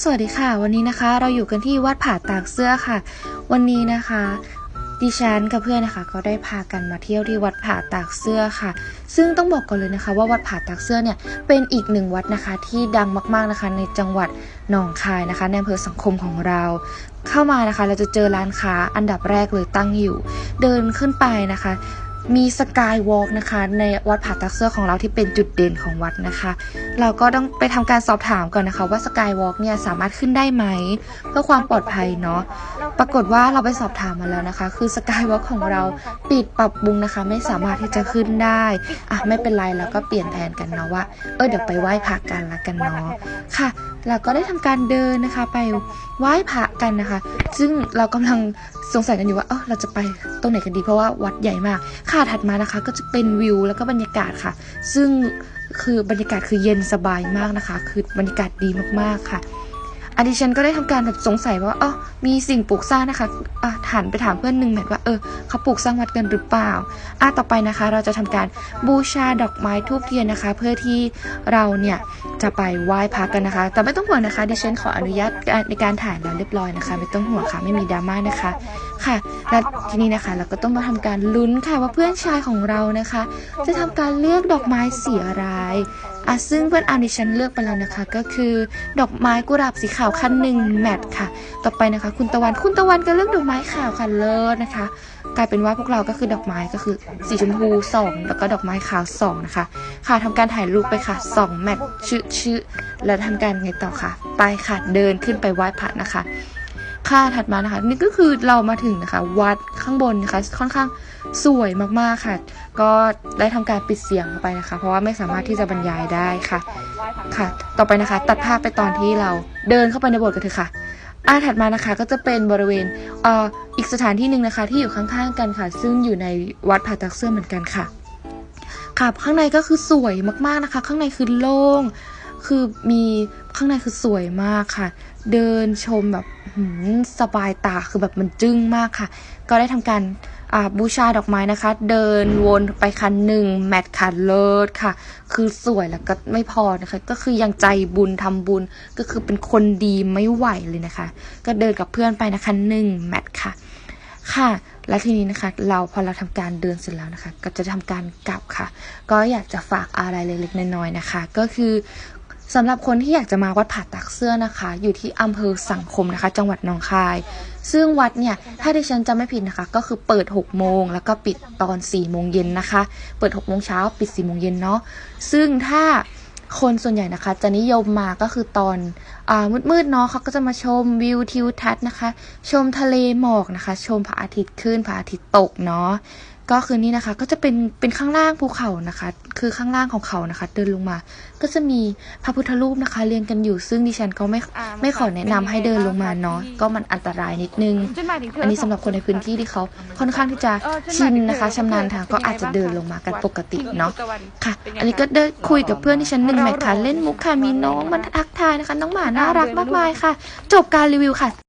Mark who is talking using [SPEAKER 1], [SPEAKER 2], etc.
[SPEAKER 1] สวัสดีค่ะ วันนี้นะคะ เราอยู่กันที่วัดผาตากเสื้อค่ะ วันนี้นะคะ ดิฉันกับเพื่อนนะคะ ก็ได้พากันมาเที่ยวที่วัดผาตากเสื้อค่ะ ซึ่งต้องบอกก่อนเลยนะคะ ว่าวัดผาตากเสื้อเนี่ยเป็นอีกหนึ่งวัดนะคะ ที่ดังมากๆนะคะ ในจังหวัดหนองคายนะคะในอำเภอสังคมของเรา เข้ามานะคะ เราจะเจอร้านค้าอันดับแรกเลยตั้งอยู่ เดินขึ้นไปนะคะ มีสกายวอล์กนะคะ ในวัดผาตักเสื้อของเราที่เป็นจุดเด่นของวัดนะคะ เราก็ต้องไปทำการสอบถามก่อนนะคะ ว่าสกายวอล์กเนี่ยสามารถขึ้นได้ไหม เพื่อความปลอดภัยเนาะปรากฏว่าเราไปสอบถามมาแล้วนะคะ คือสกายวอล์กของเราปิดปรับปรุงนะคะ ไม่สามารถที่จะขึ้นได้อะไม่เป็นไรเราก็เปลี่ยนแผนกันเนาะว่าเออเดี๋ยวไปไหว้พระกันละกันเนาะค่ะ เราก็ได้ทำการเดินนะคะ ไปไหว้พระกันนะคะ ซึ่งเรากำลังสงสัยกันอยู่ว่าเออเราจะไปตรงไหนกันดีเพราะว่าวัดใหญ่มาก ค่ะถัดมานะคะ ก็จะเป็นวิวแล้วก็บรรยากาศค่ะ ซึ่งคือบรรยากาศคือเย็นสบายมากนะคะ คือบรรยากาศดีมากๆค่ะ อันดิฉันก็ได้ทำการแบบสงสัยว่าเออมีสิ่งปลูกสร้างนะคะอะถามไปถามเพื่อนหนึ่งแมทว่าเออเขาปลูกสร้างวัดกันหรือเปล่าอะต่อไปนะคะ เราจะทำการบูชาดอกไม้ทูบเทียนนะคะ เพื่อที่เราเนี่ยจะไปไหว้พระกันนะคะ แต่ไม่ต้องห่วงนะคะ ดิฉันขออนุญาตในการถ่ายแล้วเรียบร้อยนะคะ ไม่ต้องห่วงค่ะ ไม่มีดราม่านะคะ ค่ะ และทีนี้นะคะ เราก็ต้องมาทำการลุ้นค่ะว่าเพื่อนชายของเรานะคะ จะทำการเลือกดอกไม้สีอะไร อะซึ่งเพื่อนอานิชันเลือกไปแล้วนะคะ ก็คือ ดอกไม้กุหลาบสีขาวคันหนึ่งแมทค่ะ ต่อไปนะคะ คุณตะวันคุณตะวันก็เลือกดอกไม้ขาวค่ะเลิศนะคะ กลายเป็นว่าพวกเราก็คือดอกไม้ก็คือสีชมพูสองแล้วก็ดอกไม้ขาวสองนะคะ ค่ะทำการถ่ายรูปไปค่ะสองแมทชื่อชื่อแล้วทำการไงต่อค่ะ ไปค่ะเดินขึ้นไปไหว้พระนะคะ ค่ะถัดมานะคะ นี่ก็คือเรามาถึงนะคะ วัดข้างบนนะคะ ค่อนข้างสวยมากๆค่ะ ก็ได้ทำการปิดเสียงไปนะคะ เพราะว่าไม่สามารถที่จะบรรยายได้ค่ะ ค่ะ ต่อไปนะคะ ตัดภาพไปตอนที่เราเดินเข้าไปในโบสถ์กันเถอะค่ะอาถัดมานะคะก็จะเป็นบริเวณเอ่ออีกสถานที่หนึ่งนะคะ ที่อยู่ข้างๆกันค่ะ ซึ่งอยู่ในวัดผาตักเสื้อเหมือนกันค่ะค่ะข้างในก็คือสวยมากๆนะคะ ข้างในคือโล่ง คือมีข้างในคือสวยมากค่ะ เดินชมแบบสบายตาคือแบบมันจึ้งมากค่ะ ก็ได้ทำการบูชาดอกไม้นะคะ เดินวนไปคันหนึ่งแมทค่ะเลิศค่ะ คือสวยแล้วก็ไม่พอนะคะ ก็คือยังใจบุญทำบุญก็คือเป็นคนดีไม่ไหวเลยนะคะ ก็เดินกับเพื่อนไปนะคะหนึ่งแมทค่ะ ค่ะ และทีนี้นะคะ เราพอเราทำการเดินเสร็จแล้วนะคะ ก็จะทำการกลับค่ะ ก็อยากจะฝากอะไรเล็กๆน้อยๆนะคะ ก็คือ สำหรับคนที่อยากจะมาวัดผาตักเสื้อนะคะ อยู่ที่อำเภอสังคมนะคะ จังหวัดหนองคาย ซึ่งวัดเนี่ยถ้าดิฉันจำไม่ผิดนะคะ ก็คือเปิด 6 โมง แล้วก็ปิดตอน4โมงเย็นนะคะ เปิด 6 โมงเช้าปิด4โมงเย็นเนาะซึ่งถ้าคนส่วนใหญ่นะคะ จะนิยมมาก็คือตอนอมืดๆเนาะเขาก็จะมาชมวิวทิวทัศน์นะคะ ชมทะเลหมอกนะคะ ชมพระอาทิตย์ขึ้นพระอาทิตย์ตกเนาะก็คือนี่นะคะก็จะเป็นเป็นข้างล่างภูเขานะคะ คือข้างล่างของเขานะคะ เดินลงมา ก็จะมีพระพุทธรูปนะคะ เรียงกันอยู่ซึ่งดิฉันก็ไม่ไม่ขอแนะนำให้เดินลงมาเนาะก็มันอันตรายนิดนึง อันนี้สำหรับคนในพื้นที่ที่เขาค่อนข้างที่จะชินนะคะชำนาญทางก็อาจจะเดินลงมากันปกติเนาะค่ะ อันนี้ก็ได้คุยกับเพื่อนที่ฉันหนึ่งแมทค่ะเล่นมุกค่ะมีน้องมันทักทายนะคะ น้องหมาน่ารักมากมายค่ะ จบการรีวิวค่ะ